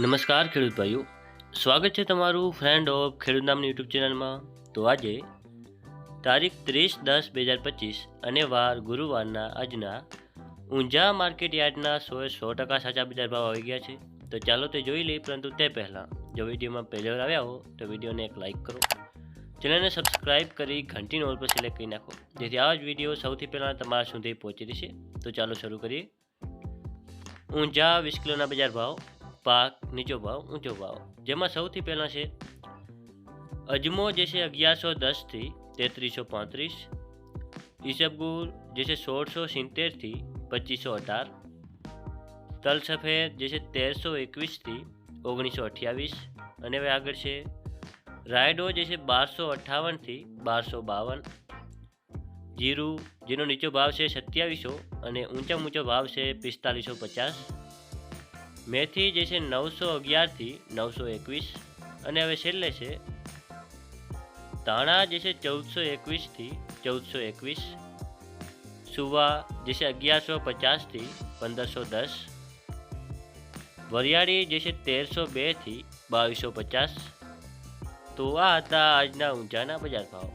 નમસ્કાર, ખેડૂત ભાઈઓ. સ્વાગત છે તમારું ફ્રેન્ડ ઓફ ખેડૂત નામની યુટ્યુબ ચેનલમાં. તો આજે તારીખ ત્રીસ દસ બે હજાર પચીસ અને વાર ગુરુવારના આજના ઊંઝા માર્કેટ યાર્ડના સોએ સો ટકા સાચા બજાર ભાવ આવી ગયા છે. તો ચાલો તે જોઈ લઈએ, પરંતુ તે પહેલાં જો વિડીયોમાં પહેલી આવ્યા હો, તો વિડીયોને એક લાઇક કરો. ચેનલને સબસ્ક્રાઇબ કરી ઘંટી નોલ પર સિલેક્ટ કરી નાખો. જેથી આવા જ વીડિયો સૌથી પહેલાં તમારા સુધી પહોંચી રહેશે. તો ચાલો શરૂ કરીએ. ઊંઝા વીસ કિલોના બજાર ભાવ પાક નીચો ભાવ, ઊંચો ભાવ. જેમાં સૌથી પહેલાં છે અજમો જે છે અગિયારસો દસથી તેત્રીસો પાંત્રીસ, ઈસબગુર જે છે સોળસો સિત્તેરથી પચીસો અઢાર તલ સફેદ જે છે તેરસો એકવીસથી ઓગણીસો અઠ્યાવીસ અને હવે આગળ છે રાયડો જે છે બારસો અઠ્ઠાવનથી બારસો બાવન, જીરું જેનો નીચો ભાવ છે સત્યાવીસો અને ઊંચા ઊંચો ભાવ છે પિસ્તાલીસો પચાસ મેથી જે છે નવસો અગિયારથી નવસો એકવીસ અને હવે છેલ્લે છે ધાણા જે છે ચૌદસો એકવીસથી ચૌદસો એકવીસ, સુવા જે છે અગિયારસો પચાસથી પંદરસો દસ, વરિયાળી જે છે તેરસો બેથી બાવીસો પચાસ. તો આ હતા આજના ઊંચાના બજાર ભાવ.